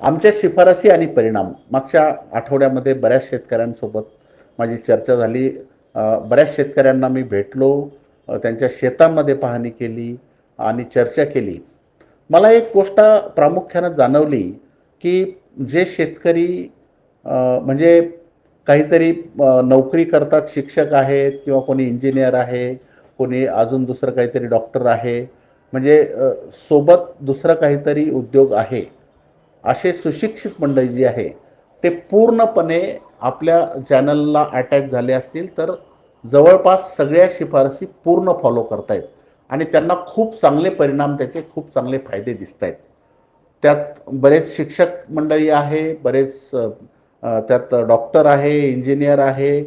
आमच्या शिफारसी आणि परिणाम. मागच्या आठवड्यामध्ये बऱ्याच शेतकऱ्यांसोबत माझी चर्चा झाली. बऱ्याच शेतकऱ्यांना मी भेटलो. त्यांच्या शेतामध्ये पाहणी केली आणि चर्चा केली. मला एक गोष्ट प्रामुख्यानं जाणवली की जे शेतकरी म्हणजे काहीतरी नोकरी करतात शिक्षक आहेत किंवा कोणी इंजिनियर आहे कोणी अजून दुसरं काहीतरी डॉक्टर आहे म्हणजे सोबत दुसरं काहीतरी उद्योग आहे. असे सुशिक्षित मंडळी जी आहे ते पूर्णपणे आपल्या चॅनलला अटॅच झाले असतील तर जवळपास सगळ्या शिफारसी पूर्ण फॉलो करतायत. आणि त्यांना खूप चांगले परिणाम त्याचे खूप चांगले फायदे दिसत आहेत त्यात बरेच शिक्षक मंडळी आहे बरेच त्यात डॉक्टर आहे इंजिनियर आहे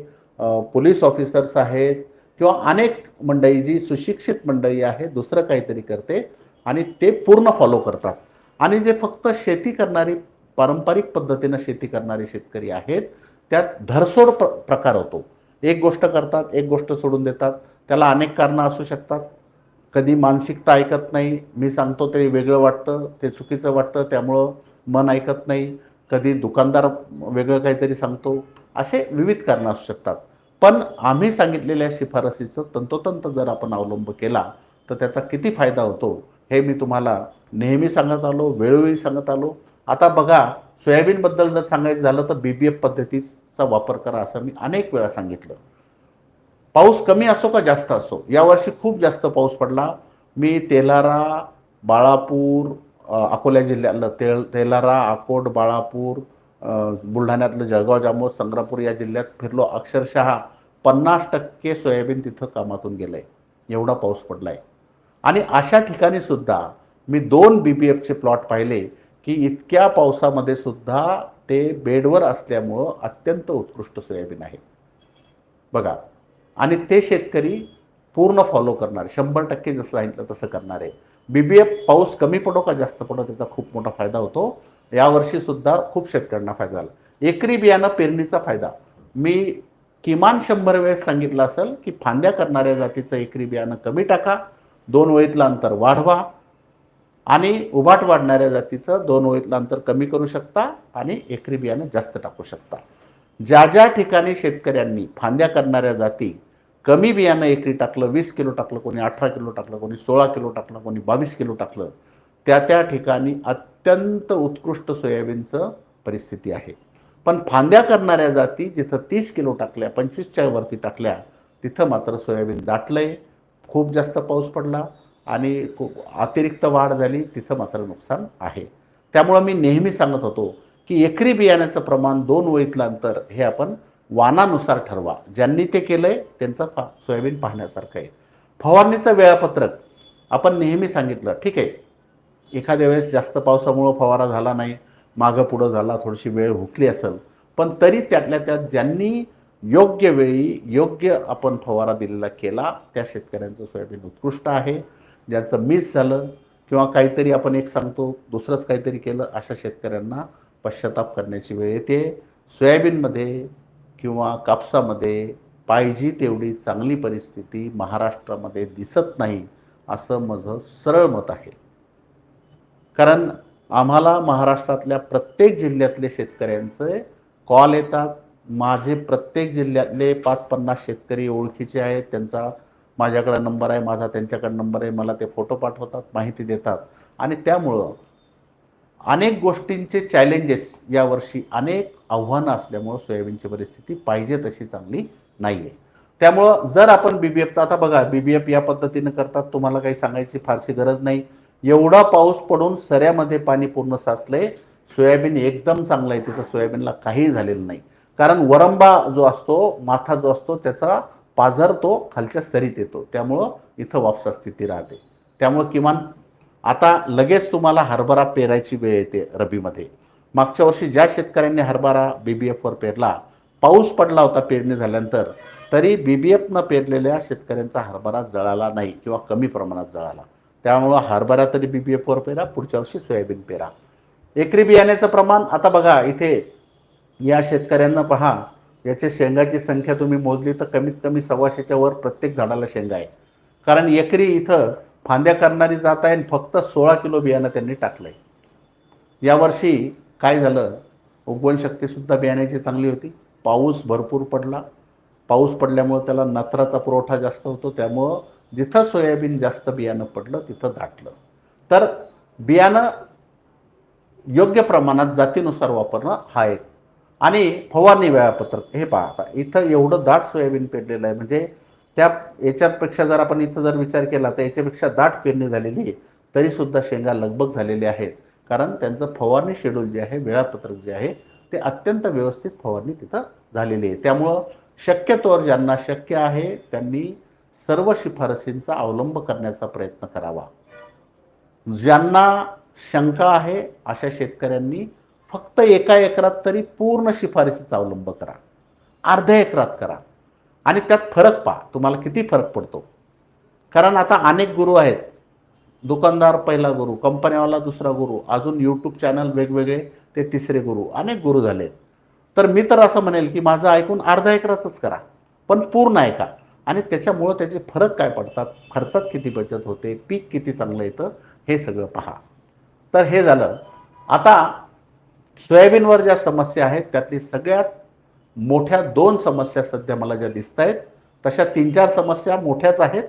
पोलीस ऑफिसर्स आहेत किंवा अनेक मंडळी जी सुशिक्षित मंडळी आहे दुसरं काहीतरी करते आणि ते पूर्ण फॉलो करतात. आणि जे फक्त शेती करणारी पारंपरिक पद्धतीनं शेती करणारे शेतकरी आहेत त्यात धरसोड प्र प्रकार होतो. एक गोष्ट करतात एक गोष्ट सोडून देतात. त्याला अनेक कारणं असू शकतात. कधी मानसिकता ऐकत नाही. मी सांगतो ते वेगळं वाटतं ते चुकीचं वाटतं त्यामुळं मन ऐकत नाही. कधी दुकानदार वेगळं काहीतरी सांगतो. असे विविध कारणं असू शकतात. पण आम्ही सांगितलेल्या शिफारसीचं तंतोतंत जर आपण अवलंब केला तर त्याचा किती फायदा होतो? हे मी तुम्हाला नेहमी सांगत आलो वेळोवेळी सांगत आलो. आता बघा सोयाबीनबद्दल जर सांगायचं झालं तर बी बी एफ पद्धतीचा वापर करा असं मी अनेक वेळा सांगितलं. पाऊस कमी असो का जास्त असो? यावर्षी खूप जास्त पाऊस पडला. मी तेलारा बाळापूर अकोला जिल्ह्यातलं तेल तेलारा अकोट बाळापूर बुलढाण्यातलं जळगाव जामोद संग्रापूर या जिल्ह्यात फिरलो. अक्षरशः पन्नास टक्के सोयाबीन तिथं कामातून गेलं आहे एवढा पाऊस पडला आहे आणि अशा ठिकाणी सुद्धा मी दोन बी बी एफचे प्लॉट पाहिले की इतक्या पावसामध्ये सुद्धा ते बेडवर असल्यामुळं अत्यंत उत्कृष्ट सोयाबीन आहे. बघा आणि ते शेतकरी पूर्ण फॉलो करणार शंभर टक्के जसं सांगितलं तसं करणार. आहे बी बी एफ पाऊस कमी पडो का जास्त पडो त्याचा खूप मोठा फायदा होतो. यावर्षी सुद्धा खूप शेतकऱ्यांना फायदा झाला. एकरी बियाणं पेरणीचा फायदा. मी किमान शंभर वेळेस सांगितलं असेल की फांद्या करणाऱ्या जातीचं एकरी बियाणं कमी टाका. दोन ओळीतलं अंतर वाढवा आणि उभाट वाढणाऱ्या जातीचं दोन ओळीतलं अंतर कमी करू शकता आणि एकरी बियाणं जास्त टाकू शकता. ज्या ज्या ठिकाणी शेतकऱ्यांनी फांद्या करणाऱ्या जाती कमी बियाणं एकरी टाकलं वीस किलो टाकलं कोणी अठरा किलो टाकलं कोणी सोळा किलो टाकलं कोणी बावीस किलो टाकलं त्या त्या ठिकाणी अत्यंत उत्कृष्ट सोयाबीनचं परिस्थिती आहे. पण फांद्या करणाऱ्या जाती जिथं तीस किलो टाकल्या पंचवीसच्या वरती टाकल्या तिथं मात्र सोयाबीन दाटलं आहे खूप जास्त पाऊस पडला आणि खूप अतिरिक्त वाढ झाली तिथं मात्र नुकसान आहे. त्यामुळं मी नेहमी सांगत होतो की एकरी बियाण्याचं प्रमाण दोन ओळीतलं अंतर हे आपण वानानुसार ठरवा. ज्यांनी ते केलं आहे त्यांचं फा सोयाबीन पाहण्यासारखं आहे. फवारणीचं वेळापत्रक आपण नेहमी सांगितलं ठीक आहे. एखाद्या वेळेस जास्त पावसामुळं फवारा झाला नाही मागं पुढं झाला थोडीशी वेळ हुकली असेल पण तरी त्यातल्या त्यात ज्यांनी योग्य वेळी योग्य आपण फवारा दिलेला केला त्या शेतकऱ्यांचं सोयाबीन उत्कृष्ट आहे. ज्यांचं मिस झालं किंवा काहीतरी आपण एक सांगतो दुसरंच काहीतरी केलं अशा शेतकऱ्यांना पश्चाताप करण्याची वेळ येते. सोयाबीनमध्ये किंवा कापसामध्ये पाहिजे तेवढी चांगली परिस्थिती महाराष्ट्रामध्ये दिसत नाही असं माझं सरळ मत आहे. कारण आम्हाला महाराष्ट्रातल्या प्रत्येक जिल्ह्यातले शेतकऱ्यांचे कॉल येतात माझे प्रत्येक जिल्ह्यातले पाच पन्नास शेतकरी ओळखीचे आहेत. त्यांचा माझ्याकडे नंबर आहे माझा त्यांच्याकडे नंबर आहे मला ते फोटो पाठवतात माहिती देतात. आणि त्यामुळं अनेक गोष्टींचे चॅलेंजेस यावर्षी अनेक आव्हानं असल्यामुळं सोयाबीनची परिस्थिती पाहिजे तशी चांगली नाही आहे त्यामुळं जर आपण बी बी एफचा आता बघा बी बी एफ या पद्धतीनं करतात तुम्हाला काही सांगायची फारशी गरज नाही. एवढा पाऊस पडून सऱ्यामध्ये पाणी पूर्ण साचलंय सोयाबीन एकदम चांगलं आहे तिथं सोयाबीनला काही झालेलं नाही. कारण वरंबा जो असतो माथा जो असतो त्याचा पाझर तो खालच्या सरीत येतो. त्यामुळं इथं वापसा स्थिती राहते. त्यामुळं किमान आता लगेच तुम्हाला हरभरा पेरायची वेळ येते रबीमध्ये. मागच्या वर्षी ज्या शेतकऱ्यांनी हरभरा बी बी एफवर पेरला पाऊस पडला होता पेरणी झाल्यानंतर तरी बी बी एफनं पेरलेल्या शेतकऱ्यांचा हरभरा जळाला नाही किंवा कमी प्रमाणात जळाला. त्यामुळं हरभरा तरी बी बी एफवर पेरा पुढच्या वर्षी सोयाबीन पेरा. एकरी बियाण्याचं प्रमाण आता बघा इथे या शेतकऱ्यांना पहा याच्या शेंगाची संख्या तुम्ही मोजली तर कमीत कमी सव्वाशेच्या वर प्रत्येक झाडाला शेंगा आहे. कारण एकरी इथं फांद्या करणारी जात आहे आणि फक्त सोळा किलो बियाणं त्यांनी टाकलं आहे यावर्षी काय झालं? उगवण शक्तीसुद्धा बियाण्याची चांगली होती. पाऊस भरपूर पडला. पाऊस पडल्यामुळं त्याला नत्राचा पुरवठा जास्त होतो. त्यामुळं जिथं सोयाबीन जास्त बियाणं पडलं तिथं दाटलं. तर बियाणं योग्य प्रमाणात जातीनुसार वापरणं हा एक आणि फवारणी वेळापत्रक हे पहा आता इथं एवढं दाट सोयाबीन पेरलेलं आहे. म्हणजे त्या याच्यापेक्षा जर आपण इथं जर विचार केला तर याच्यापेक्षा दाट पेरणी झालेली आहे तरीसुद्धा शेंगा लगबग झालेले आहेत. कारण त्यांचं फवारणी शेड्यूल जे आहे वेळापत्रक जे आहे ते अत्यंत व्यवस्थित फवारणी तिथं झालेली आहे. त्यामुळं शक्यतोवर ज्यांना शक्य आहे त्यांनी सर्व शिफारसींचा अवलंब करण्याचा प्रयत्न करावा. ज्यांना शंका आहे अशा शेतकऱ्यांनी फक्त एका एकरात तरी पूर्ण शिफारसीचा अवलंब करा. अर्ध्या एकरात करा. आणि त्यात फरक पहा. तुम्हाला किती फरक पडतो? कारण आता अनेक गुरु आहेत. दुकानदार पहिला गुरु कंपन्यावाला दुसरा गुरु अजून यूट्यूब चॅनल वेगवेगळे ते तिसरे गुरु अनेक गुरु झालेत तर मी तर असं म्हणेल की माझं ऐकून अर्धा एकराचंच करा. पण पूर्ण ऐका. आणि त्याच्यामुळं त्याचे फरक काय पडतात? खर्चात किती बचत होते? पीक किती चांगलं येतं? हे सगळं पहा. तर हे झालं. आता सोयाबीनवर ज्या समस्या आहेत त्यातली सगळ्यात मोठ्या दोन समस्या सध्या मला ज्या दिसत आहेत तशा तीन चार समस्या मोठ्याच आहेत.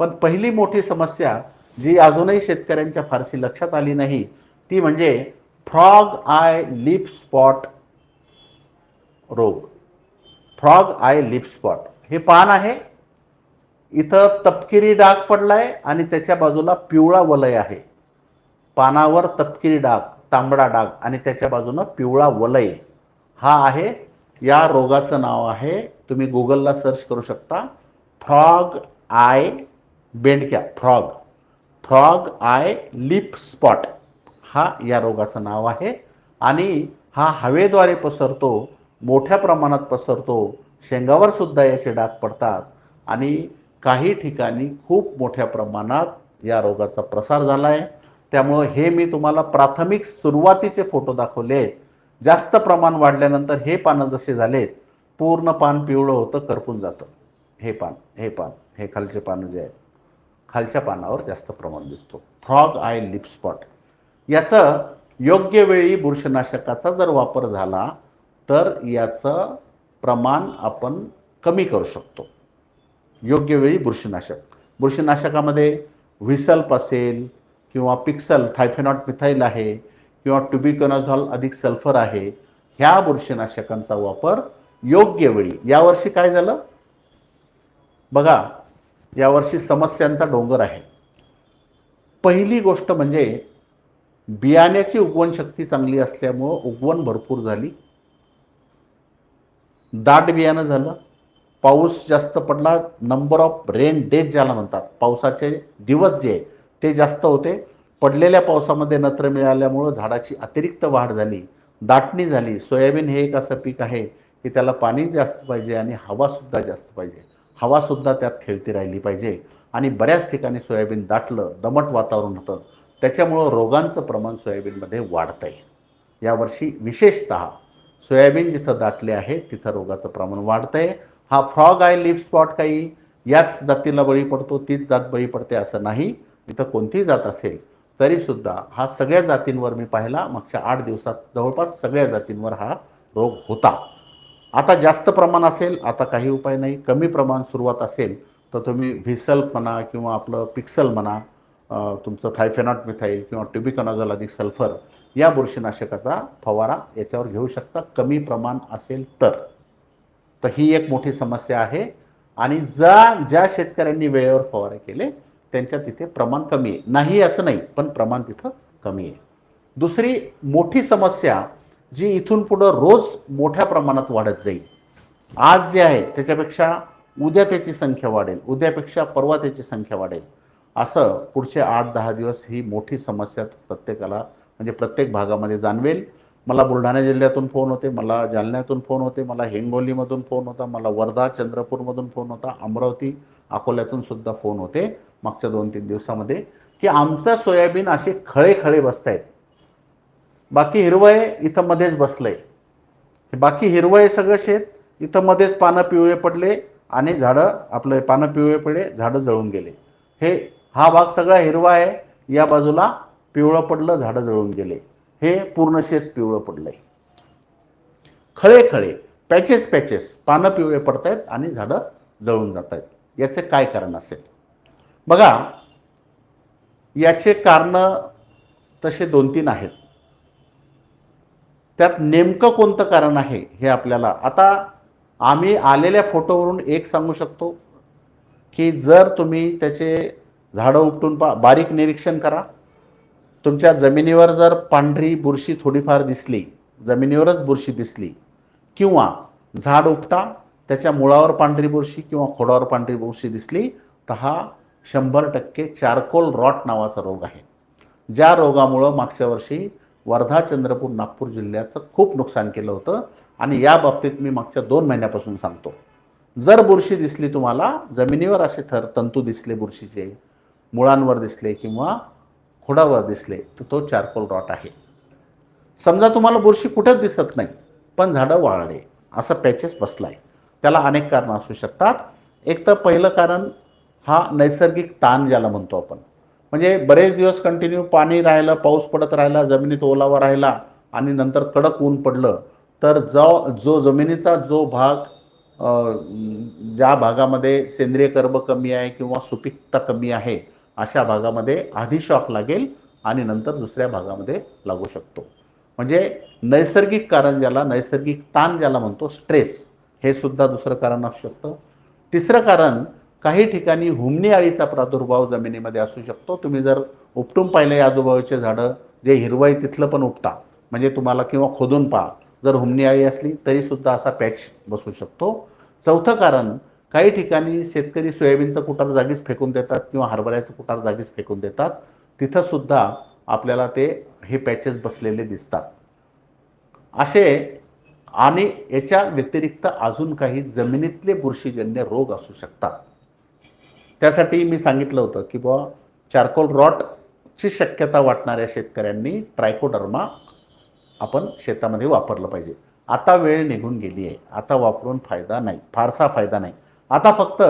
पण पहिली मोठी समस्या जी अजूनही शेतकऱ्यांच्या फारशी लक्षात आली नाही ती म्हणजे फ्रॉग आय लिप स्पॉट रोग. Frog eye leaf spot. हे पान आहे इथं तपकिरी डाग पडलाय आणि त्याच्या बाजूला पिवळा वलय आहे. पानावर तपकिरी डाग. तांबडा डाग आणि त्याच्या बाजूनं पिवळा वलय. हा आहे या रोगाचं नाव आहे. तुम्ही गुगलला सर्च करू शकता. Frog eye बेंडक्या frog frog eye leaf spot हा या रोगाचं नाव आहे. आणि हा हवेद्वारे पसरतो मोठ्या प्रमाणात पसरतो शेंगावर सुद्धा याचे डाग पडतात. आणि काही ठिकाणी खूप मोठ्या प्रमाणात या रोगाचा प्रसार झाला आहे त्यामुळं हे मी तुम्हाला प्राथमिक सुरुवातीचे फोटो दाखवले. आहेत जास्त प्रमाण वाढल्यानंतर हे पानं जसे झालेत पूर्ण पान पिवळं होतं करपून जातं. हे पान हे पान हे खालचे पानं जे आहेत खालच्या पानावर जास्त प्रमाण दिसतो. Frog eye leaf spot. याचं योग्य वेळी बुरशीनाशकाचा जर वापर झाला तर याचं प्रमाण आपण कमी करू शकतो. योग्य वेळी बुरशीनाशक. बुरशीनाशकामध्ये व्हिसल्प असेल किंवा पिक्सल थायफेनॉट मिथाईल आहे किंवा ट्युबिकॉनॉझॉल अधिक सल्फर आहे ह्या बुरशीनाशकांचा वापर योग्य वेळी. यावर्षी काय झालं? बघा यावर्षी समस्यांचा डोंगर आहे. पहिली गोष्ट म्हणजे बियाण्याची उगवण शक्ती चांगली असल्यामुळं उगवण भरपूर झाली. दाट बियाणं झालं. पाऊस जास्त पडला नंबर ऑफ रेन डेज ज्याला म्हणतात. पावसाचे दिवस जे आहे ते जास्त होते. पडलेल्या पावसामध्ये नत्र मिळाल्यामुळं झाडाची अतिरिक्त वाढ झाली. दाटणी झाली. सोयाबीन हे एक असं पीक आहे की त्याला पाणी जास्त पाहिजे आणि हवासुद्धा जास्त पाहिजे. हवासुद्धा त्यात खेळती राहिली पाहिजे. आणि बऱ्याच ठिकाणी सोयाबीन दाटलं दमट वातावरण होतं. त्याच्यामुळं रोगांचं प्रमाण सोयाबीनमध्ये वाढतं आहे यावर्षी विशेषत सोयाबीन जिथं दाटले आहे तिथं रोगाचं प्रमाण वाढतं आहे हा फ्रॉग आय लिप स्पॉट काही याच जातीला बळी पडतो तीच जात बळी पडते असं नाही. इथं कोणतीही जात असेल तरीसुद्धा हा सगळ्या जातींवर मी पाहिला. मागच्या आठ दिवसात जवळपास सगळ्या जातींवर हा रोग होता. आता जास्त प्रमाण असेल आता काही उपाय नाही. कमी प्रमाण सुरुवात असेल तर तुम्ही व्हिसल म्हणा किंवा आपलं पिक्सल म्हणा तुमचं थायफेनॉट मिथाईल किंवा ट्युबिकॉनॉझल अधिक सल्फर या बुरशीनाशकाचा फवारा याच्यावर घेऊ शकता. कमी प्रमाण असेल तर. तर ही एक मोठी समस्या आहे. आणि ज्या ज्या शेतकऱ्यांनी वेळेवर फवारे केले त्यांच्या तिथे प्रमाण कमी आहे. नाही असं नाही पण प्रमाण तिथं कमी आहे. दुसरी मोठी समस्या जी इथून पुढं रोज मोठ्या प्रमाणात वाढत जाईल. आज जे आहे त्याच्यापेक्षा उद्या त्याची संख्या वाढेल उद्यापेक्षा परवा त्याची संख्या वाढेल. असं पुढचे आठ दहा दिवस ही मोठी समस्या प्रत्येकाला म्हणजे प्रत्येक भागामध्ये जाणवेल. मला बुलढाणा जिल्ह्यातून फोन होते मला जालन्यातून फोन होते मला हिंगोलीमधून फोन होता मला वर्धा चंद्रपूरमधून फोन होता अमरावती अकोल्यातून सुद्धा फोन होते. मागच्या दोन तीन दिवसामध्ये की आमचं सोयाबीन असे खळे खळे बसत आहेत बाकी हिरवं इथं मध्येच बसलंय. बाकी हिरवं आहे सगळं शेत इथं मध्येच पानं पिवळे पडले आणि झाडं आपले पानं पिवळे पडले झाडं जळून गेले. हे हा भाग सगळा हिरवा आहे या बाजूला पिवळं पडलं झाडं जळून गेले. हे पूर्ण शेत पिवळं पडलंय. खळे खळे पॅचेस पॅचेस पानं पिवळे पडत आहेत आणि झाडं जळून जात आहेत याचे काय कारण असेल? बघा याचे कारणं तसे दोन तीन आहेत. त्यात नेमकं कोणतं कारण आहे हे आपल्याला आता आम्ही आलेल्या फोटोवरून एक सांगू शकतो की जर तुम्ही त्याचे झाडं उपटून पा बारीक निरीक्षण करा. तुमच्या जमिनीवर जर पांढरी बुरशी थोडीफार दिसली जमिनीवरच बुरशी दिसली किंवा झाड उपटा त्याच्या मुळावर पांढरी बुरशी किंवा खोडावर पांढरी बुरशी दिसली तर हा शंभर टक्के चारकोल रॉट नावाचा रोग आहे. ज्या रोगामुळं मागच्या वर्षी वर्धा चंद्रपूर नागपूर जिल्ह्याचं खूप नुकसान केलं होतं आणि या बाबतीत मी मागच्या दोन महिन्यापासून सांगतो. जर बुरशी दिसली तुम्हाला जमिनीवर असे थर तंतू दिसले बुरशीचे मुळांवर दिसले किंवा खोडावर दिसले तर तो चारकोल रॉट आहे. समजा तुम्हाला बुरशी कुठंच दिसत नाही पण झाडं वाळले असं पॅचेस बसलाय. त्याला अनेक कारणं असू शकतात. एक तर पहिलं कारण हा नैसर्गिक ताण ज्याला म्हणतो आपण. म्हणजे बरेच दिवस कंटिन्यू पाणी राहिलं पाऊस पडत राहिला जमिनीत ओलावा राहिला आणि नंतर कडक ऊन पडलं तर जो जो जमिनीचा जो भाग ज्या भागामध्ये सेंद्रिय कर्ब कमी आहे किंवा सुपीकता कमी आहे अशा भागामध्ये आधी शॉक लागेल आणि नंतर दुसऱ्या भागामध्ये लागू शकतो. म्हणजे नैसर्गिक कारण ज्याला नैसर्गिक ताण ज्याला म्हणतो स्ट्रेस हे सुद्धा दुसरं कारण असू शकतं. तिसरं कारण काही ठिकाणी हुमणी अळीचा प्रादुर्भाव जमिनीमध्ये असू शकतो. तुम्ही जर उपटून पाहिले आजूबाजूचे झाडं जे हिरवं आहे तिथलं पण उपटा. म्हणजे तुम्हाला किंवा खोदून पहा. जर हुमणी अळी असली तरीसुद्धा असा पॅच बसू शकतो. चौथं कारण काही ठिकाणी शेतकरी सोयाबीनचं कुटार जागीच फेकून देतात किंवा हरभऱ्याचं कुटार जागीच फेकून देतात. तिथंसुद्धा आपल्याला ते हे पॅचेस बसलेले दिसतात. असे आणि याच्या व्यतिरिक्त अजून काही जमिनीतले बुरशीजन्य रोग असू शकतात. त्यासाठी मी सांगितलं होतं की बुवा चारकोल रॉटची शक्यता वाटणाऱ्या शेतकऱ्यांनी ट्रायकोडर्मा आपण शेतामध्ये वापरलं पाहिजे. आता वेळ निघून गेली आहे. आता वापरून फायदा नाही. फारसा फायदा नाही. आता फक्त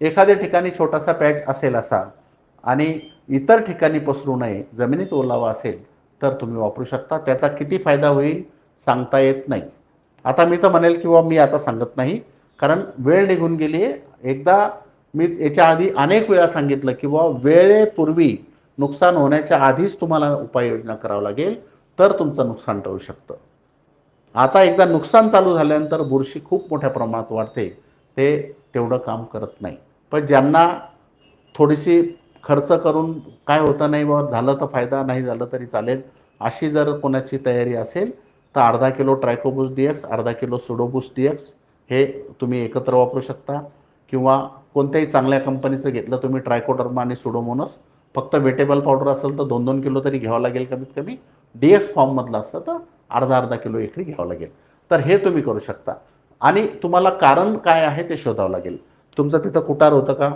एखाद्या ठिकाणी छोटासा पॅच असेल असा आणि इतर ठिकाणी पसरू नये जमिनीत ओलावा असेल तर तुम्ही वापरू शकता. त्याचा किती फायदा होईल सांगता येत नाही. आता मी तर म्हणेल किंवा मी आता सांगत नाही. कारण वेळ निघून गेली आहे. एकदा मी याच्या आधी अनेक वेळा सांगितलं की बुवा वेळेपूर्वी नुकसान होण्याच्या आधीच तुम्हाला उपाययोजना करावं लागेल तर तुमचं नुकसान टळू शकतं. आता एकदा नुकसान चालू झाल्यानंतर बुरशी खूप मोठ्या प्रमाणात वाढते ते तेवढं काम करत नाही. पण ज्यांना थोडीशी खर्च करून काय होतं नाही बाबा झालं तर फायदा नाही झालं तरी चालेल. अशी जर कोणाची तयारी असेल तर अर्धा किलो ट्रायकोबूस डी एक्स अर्धा किलो सुडोबूस डी एक्स हे तुम्ही एकत्र वापरू शकता. किंवा कोणत्याही चांगल्या कंपनीचं घेतलं तुम्ही ट्रायकोडर्मा आणि सुडोमोनस. फक्त वेटेबल पावडर असेल तर दोन दोन किलो तरी घ्यावं लागेल कमीत कमी डी एस फॉर्ममधलं असलं तर अर्धा अर्धा किलो एकरी घ्यावं लागेल. तर हे तुम्ही करू शकता. आणि तुम्हाला कारण काय आहे ते शोधावं लागेल. तुमचं तिथं कुटार होतं का?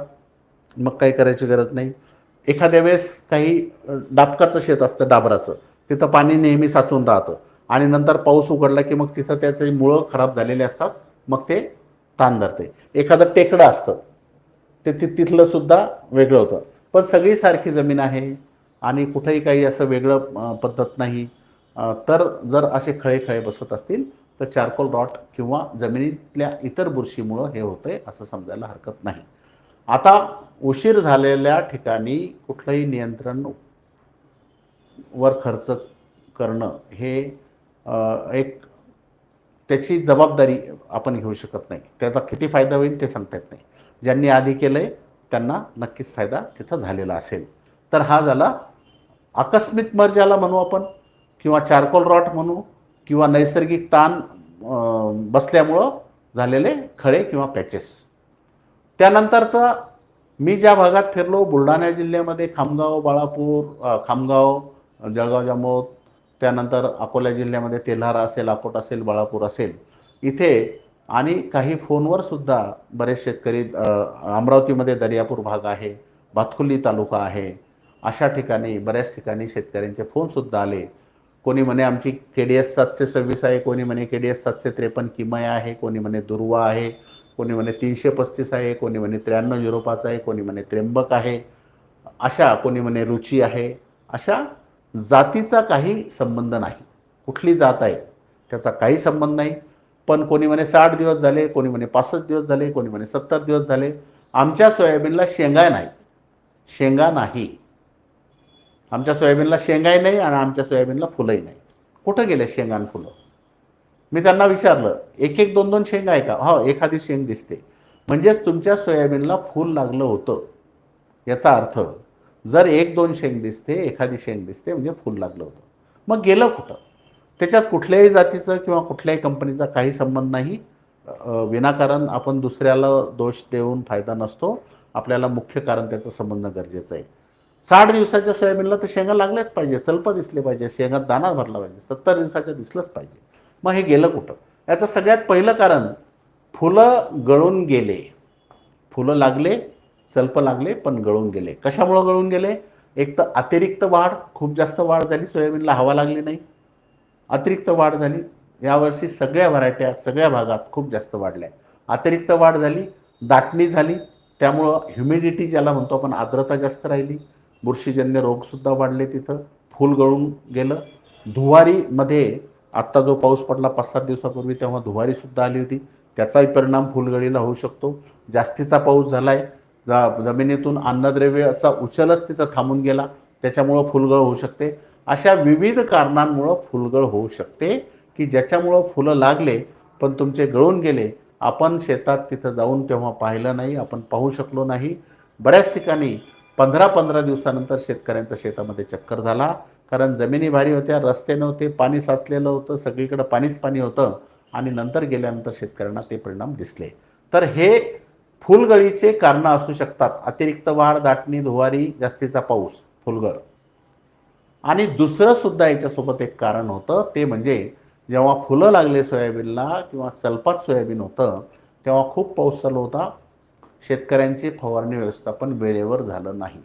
मग काही करायची गरज नाही. एखाद्या वेळेस काही डाबकाचं शेत असतं डाबराचं. तिथं पाणी नेहमी साचून राहतं. आणि नंतर पाऊस उघडला की मग तिथं त्याचे मुळं खराब झालेले असतात. मग ते ताण धरते. एखादं टेकडं असतं. ते ति तिथलं सुद्धा वेगळं होतं. पण सगळी सारखी जमीन आहे आणि कुठंही काही असं वेगळं पद्धत नाही. तर जर असे खळे खळे बसत असतील तर चारकोल रॉट किंवा जमिनीतल्या इतर बुरशीमुळं हे होतंय असं समजायला हरकत नाही. आता उशीर झालेल्या ठिकाणी कुठलंही नियंत्रण वर खर्च करणं हे एक त्याची जबाबदारी आपण घेऊ शकत नाही. त्याचा किती फायदा होईल ते सांगता येत नाही. ज्यांनी आधी केलं आहे त्यांना नक्कीच फायदा तिथं झालेला असेल. तर हा झाला आकस्मिक मर ज्याला म्हणू आपण किंवा चारकोल रॉट म्हणू किंवा नैसर्गिक ताण बसल्यामुळं झालेले खळे किंवा पॅचेस. त्यानंतरचं मी ज्या भागात फिरलो बुलढाणा जिल्ह्यामध्ये खामगाव बाळापूर खामगाव जळगाव जामोद त्यानंतर अकोला जिल्ह्यामध्ये तेल्हारा असेल अकोट असेल बाळापूर असेल इथे आणि काही फोनवर सुद्धा बरेच शेतकरी अमरावतीमध्ये दर्यापूर भाग आहे भातकुल्ली तालुका आहे अशा ठिकाणी बऱ्याच ठिकाणी शेतकऱ्यांचे फोनसुद्धा आले. कोणी म्हणे आमची के डी एस सातशे सव्वीस आहे कोणी म्हणे के डी एस सातशे त्रेपन्न किमय आहे कोणी म्हणे दुर्वा आहे कोणी म्हणे तीनशे पस्तीस आहे कोणी म्हणे त्र्याण्णव झिरो पाच आहे कोणी म्हणे त्र्यंबक आहे अशा कोणी म्हणे रुची आहे अशा जातीचा काही संबंध नाही. कुठली जात आहे त्याचा काही संबंध नाही. पण कोणी म्हणे साठ दिवस झाले कोणी म्हणे पासष्ट दिवस झाले कोणी म्हणे सत्तर दिवस झाले. आमच्या सोयाबीनला शेंगा नाही. शेंगा नाही. आमच्या सोयाबीनला शेंगाही नाही आणि आमच्या सोयाबीनला फुलंही नाही. कुठं गेले शेंगा आणि फुलं? मी त्यांना विचारलं एक एक दोन दोन शेंगा आहे का? हो एखादी शेंग दिसते. म्हणजेच तुमच्या सोयाबीनला फूल लागलं होतं. याचा अर्थ जर एक दोन शेंग दिसते एखादी शेंग दिसते म्हणजे फूल लागलं होतं. मग गेलं कुठं? त्याच्यात कुठल्याही जातीचं किंवा कुठल्याही कंपनीचा काही संबंध नाही. विनाकारण आपण दुसऱ्याला दोष देऊन फायदा नसतो. आपल्याला मुख्य कारण त्याचं संबंध गरजेचं आहे. साठ दिवसाच्या सोयाबीनला तर शेंगा लागल्याच पाहिजे सल्प दिसले पाहिजे शेंगात दाना भरला पाहिजे सत्तर दिवसाच्या दिसलंच पाहिजे. मग हे गेलं कुठं? याचं सगळ्यात पहिलं कारण फुलं गळून गेले. फुलं लागले सल्प लागले पण गळून गेले. कशामुळं गळून गेले? एक तर अतिरिक्त वाढ खूप जास्त वाढ झाली सोयाबीनला हवा लागली नाही. अतिरिक्त वाढ झाली. यावर्षी सगळ्या व्हरायट्या सगळ्या भागात खूप जास्त वाढल्या. अतिरिक्त वाढ झाली दाटणी झाली. त्यामुळं ह्युमिडिटी ज्याला म्हणतो आपण आर्द्रता जास्त राहिली. बुरशीजन्य रोगसुद्धा वाढले तिथं. फूल गळून गेलं. धुवारीमध्ये आत्ता जो पाऊस पडला पाच सात दिवसापूर्वी तेव्हा धुवारीसुद्धा आली होती. त्याचाही परिणाम फुलगळीला होऊ शकतो. जास्तीचा पाऊस झाला आहे जा जमिनीतून अन्नद्रव्याचा उचलच तिथं थांबून गेला. त्याच्यामुळं फुलगळ होऊ शकते. अशा विविध कारणांमुळं फुलगळ होऊ शकते की ज्याच्यामुळं फुलं लागले पण तुमचे गळून गेले. आपण शेतात तिथं जाऊन तेव्हा पाहिलं नाही आपण पाहू शकलो नाही. बऱ्याच ठिकाणी पंधरा पंधरा दिवसानंतर शेतकऱ्यांचा शेतामध्ये चक्कर झाला. कारण जमिनी भारी होत्या रस्ते नव्हते पाणी साचलेलं होतं सगळीकडं पाणीच पाणी होतं आणि नंतर गेल्यानंतर शेतकऱ्यांना ते परिणाम दिसले. तर हे फुलगळीचे कारणं असू शकतात. अतिरिक्त वाढ दाटणी धुवारी जास्तीचा पाऊस फुलगळ. आणि दुसरं सुद्धा याच्यासोबत एक कारण होतं ते म्हणजे जेव्हा फुलं लागले सोयाबीनला किंवा चलपात सोयाबीन होतं तेव्हा खूप पाऊस चालू होता. शेतकऱ्यांची फवारणी व्यवस्थापन वेळेवर झालं नाही.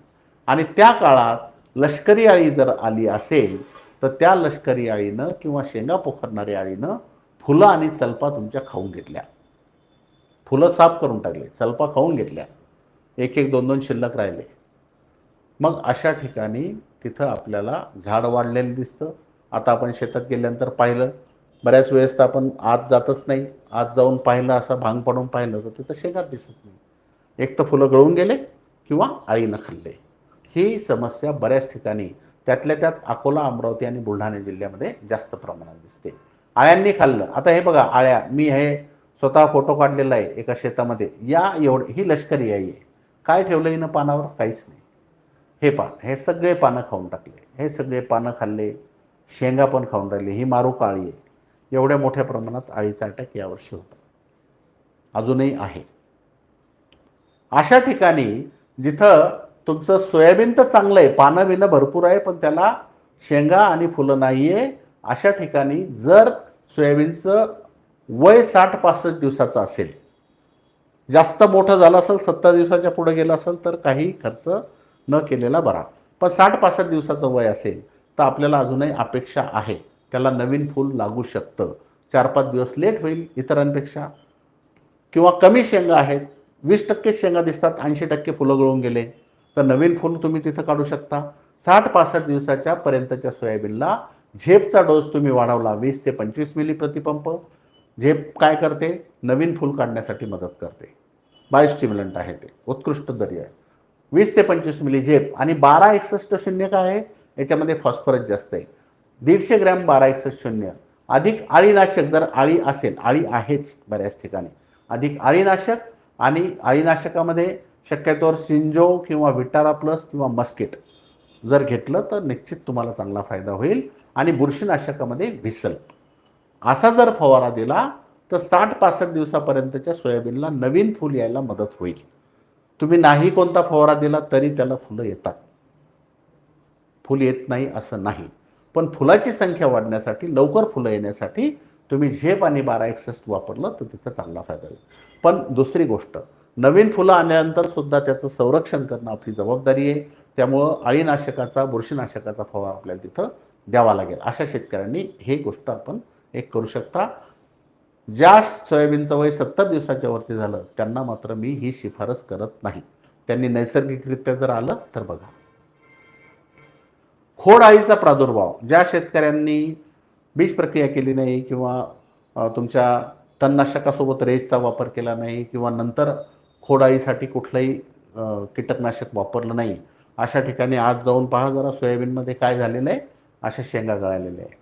आणि त्या काळात लष्करी आळी जर आली असेल तर त्या लष्करी आळीनं किंवा शेंगा पोखरणाऱ्या आळीनं फुलं आणि चलपा तुमच्या खाऊन घेतल्या. फुलं साफ करून टाकले चलपा खाऊन घेतल्या. एक एक दोन दोन शिल्लक राहिले. मग अशा ठिकाणी तिथं आपल्याला झाड वाढलेलं दिसतं. आता आपण शेतात गेल्यानंतर पाहिलं बऱ्याच वेळेस तर आपण आत जातच नाही. आत जाऊन पाहिलं असं भांग पडून पाहिलं तर तिथं शेगात दिसत नाही. एक तर फुलं गळून गेले किंवा आळीनं खाल्ले. ही समस्या बऱ्याच ठिकाणी त्यातल्या त्यात अकोला अमरावती आणि बुलढाणा जिल्ह्यामध्ये जास्त प्रमाणात दिसते. आळ्यांनी खाल्लं. आता हे बघा आळ्या. मी हे स्वतः फोटो काढलेला आहे एका शेतामध्ये. या एवढ ही लष्करी आई आहे. काय ठेवलं हिनं पानावर? काहीच नाही. हे पान हे सगळे पानं खाऊन टाकले. हे सगळे पानं खाल्ले शेंगा पण खाऊन राहिले. ही मारू काळी आहे. एवढ्या मोठ्या प्रमाणात आळीचा अटॅक यावर्षी होता. अजूनही आहे. अशा ठिकाणी जिथं तुमचं सोयाबीन तर चांगलं आहे पानं बिनं भरपूर आहे पण त्याला शेंगा आणि फुलं नाही आहे अशा ठिकाणी जर सोयाबीनचं वय साठ पासष्ट दिवसाचं असेल जास्त मोठं झालं असेल सत्तर दिवसाच्या पुढे गेलं असेल तर काही खर्च न केलेला बरा. पण साठ पासष्ट दिवसाचं वय असेल तर आपल्याला अजूनही अपेक्षा आहे. त्याला नवीन फूल लागू शकतं. चार पाच दिवस लेट होईल इतरांपेक्षा. किंवा कमी शेंगा आहेत वीस टक्के शेंगा दिसतात ऐंशी टक्के फुलं गळून गेले तर नवीन फूल तुम्ही तिथं काढू शकता. साठ पासष्ट दिवसाच्या पर्यंतच्या सोयाबीनला झेपचा डोस तुम्ही वाढवला वीस ते पंचवीस मिली प्रतिपंप झेप काय करते? नवीन फूल काढण्यासाठी मदत करते. बायोस्टिम्युलंट आहे ते. उत्कृष्ट दर्य आहे वीस ते पंचवीस मिली झेप. आणि बारा एकसष्ट शून्य काय आहे? याच्यामध्ये फॉस्फरस जास्त आहे. दीडशे ग्रॅम बारा एकसष्ट शून्य. अधिक आळीनाशक जर आळी असेल आळी आहेच बऱ्याच ठिकाणी. अधिक आळीनाशक आणि आळीनाशकामध्ये शक्यतोवर सिंजो किंवा विटारा प्लस किंवा मस्केट जर घेतलं तर निश्चित तुम्हाला चांगला फायदा होईल आणि बुरशीनाशकामध्ये व्हिसल. असा जर फवारा दिला तर साठ पासष्ट दिवसापर्यंतच्या सोयाबीनला नवीन फूल यायला मदत होईल. तुम्ही नाही कोणता फवारा दिला तरी त्याला फुलं येतात. फुल येत नाही असं नाही. पण फुलाची संख्या वाढण्यासाठी लवकर फुलं येण्यासाठी तुम्ही झेप आणि बारा एक्सेस्ट वापरलं तर तिथं चांगला फायदा होईल. पण दुसरी गोष्ट नवीन फुलं आल्यानंतर सुद्धा त्याचं संरक्षण करणं आपली जबाबदारी आहे. त्यामुळं अळीनाशकाचा बुरशीनाशकाचा फवारा आपल्याला तिथं द्यावा लागेल. अशा शेतकऱ्यांनी हे गोष्ट आपण एक करू शकता. ज्या सोयाबीनचं वय सत्तर दिवसाच्या वरती झालं त्यांना मात्र मी ही शिफारस करत नाही. त्यांनी नैसर्गिकरित्या जर आलं तर बघा. खोड आईचा प्रादुर्भाव ज्या शेतकऱ्यांनी बीज प्रक्रिया केली नाही किंवा तुमच्या तणनाशकासोबत रेजचा वापर केला नाही किंवा नंतर खोडाळीसाठी कुठलंही कीटकनाशक वापरलं नाही अशा ठिकाणी आज जाऊन पहा जरा सोयाबीनमध्ये काय झालेलं आहे. अशा शेंगा गळालेल्या आहे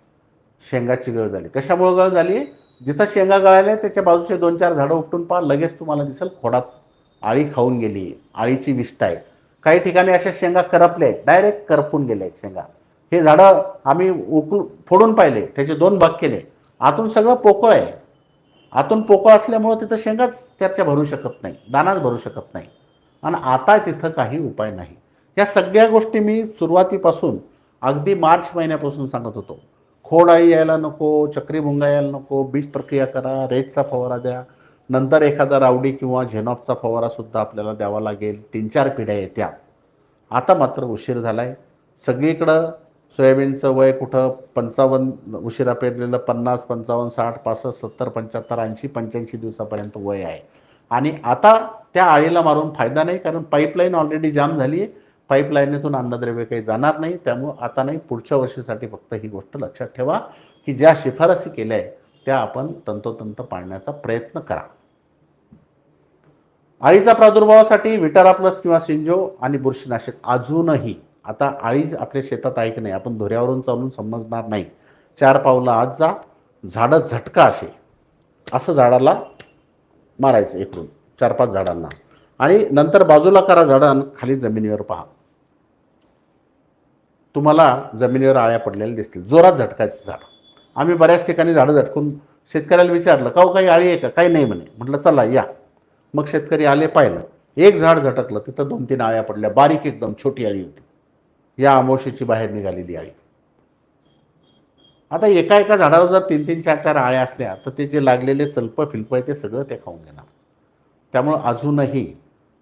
शेंगाची गळ झाली. कशामुळे गळ झाली? जिथं शेंगा गळाल्या त्याच्या बाजूचे दोन चार झाडं उपटून पहा लगेच तुम्हाला दिसेल खोडात आळी खाऊन गेली आळीची विष्ट आहे. काही ठिकाणी अशा शेंगा करपल्या आहेत डायरेक्ट करपून गेल्या आहेत शेंगा. हे झाडं आम्ही उकळून फोडून पाहिले त्याचे दोन भाग केले. आतून सगळं पोकळ आहे. आतून पोकळ असल्यामुळं तिथं शेंगाच त्याच्या भरू शकत नाही दानाच भरू शकत नाही. आणि आता तिथं काही उपाय नाही. या सगळ्या गोष्टी मी सुरुवातीपासून अगदी मार्च महिन्यापासून सांगत होतो. खोड यायला नको चक्रीभुंग यायला नको बीज प्रक्रिया करा रेतचा फवारा द्या. नंतर एखादा रावडी किंवा झेनॉपचा फवारा सुद्धा आपल्याला द्यावा लागेल. तीन चार पिढ्या येत्या. आता मात्र उशीर झाला आहे सगळीकडं सोयाबीनचं वय कुठं? पंचावन्न उशिरा पेरलेलं पन्नास पंचावन्न साठ पासष्ट सत्तर पंच्याहत्तर ऐंशी पंच्याऐंशी दिवसापर्यंत वय आहे. आणि आता त्या आळीला मारून फायदा नाही कारण पाईपलाईन ऑलरेडी जाम झाली आहे पाईपलाईनीतून अन्नद्रव्य काही जाणार नाही त्यामुळं आता नाही पुढच्या वर्षीसाठी फक्त ही गोष्ट लक्षात ठेवा की ज्या शिफारसी केल्या आहे त्या आपण तंतोतंत पाळण्याचा प्रयत्न करा. आळीचा प्रादुर्भावासाठी विटारा प्लस किंवा सिंजो आणि बुरशीनाशक अजूनही आता आळी आपल्या शेतात आहे की नाही आपण धुऱ्यावरून चालून समजणार नाही. चार पावलं आज जा झाडं झटका असे असं झाडाला मारायचं इकडून चार पाच झाडांना. आणि नंतर बाजूला करा झाडं खाली जमिनीवर पहा. तुम्हाला जमिनीवर आळ्या पडलेल्या दिसतील. जोरात झटकायचं झाड आम्ही बऱ्याच ठिकाणी झाडं झटकून शेतकऱ्याला विचारलं का हो काही आळी आहे का? काही नाही म्हणे. म्हटलं चला या. मग शेतकरी आले पाहिलं. एक झाड झटकलं तिथं दोन तीन आळ्या पडल्या. बारीक एकदम छोटी आळी होती. या आमोशीची बाहेर निघालेली आळी. आता एका एका झाडावर जर तीन तीन चार चार आळ्या असल्या तर ते जे लागलेले चलपं फिल्प आहे ते सगळं ते खाऊन घेणार. त्यामुळं अजूनही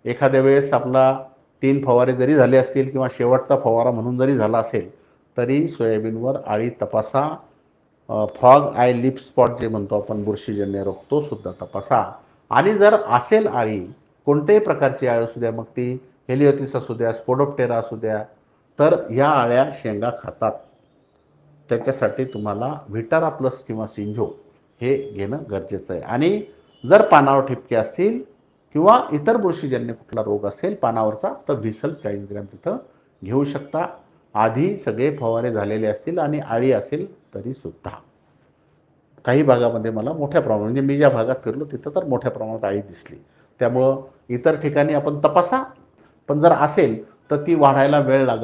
एखाद्या वेळेस आपला तीन फवारे जरी झाले असतील किंवा शेवटचा फवारा म्हणून जरी झाला असेल तरी सोयाबीनवर आळी तपासा. फॉग आय लिप स्पॉट जे म्हणतो आपण बुरशीजन्य रोग तो सुद्धा तपासा. आणि जर असेल आळी कोणत्याही प्रकारची आळी असू द्या मग ती हेलिओथिस असू द्या स्पोडोप्टेरा असू द्या तर ह्या आळ्या शेंगा खातात. त्याच्यासाठी तुम्हाला व्हिटारा प्लस किंवा सिंजो हे घेणं गरजेचं आहे. आणि जर पानावर ठिपके असतील किंवा इतर बुरशीजन्य कुठला रोग असेल पानावरचा तर व्हिसल चाळीस ग्रॅम तिथं घेऊ शकता. आधी सगळे फवारे झालेले असतील आणि आळी असेल तरीसुद्धा काही भागामध्ये मला मोठ्या प्रमाणात म्हणजे मी ज्या भागात फिरलो तिथं तर मोठ्या प्रमाणात आळी दिसली. त्यामुळं इतर ठिकाणी आपण तपासा. पण जर असेल तर ती वाढायला वेळ लागत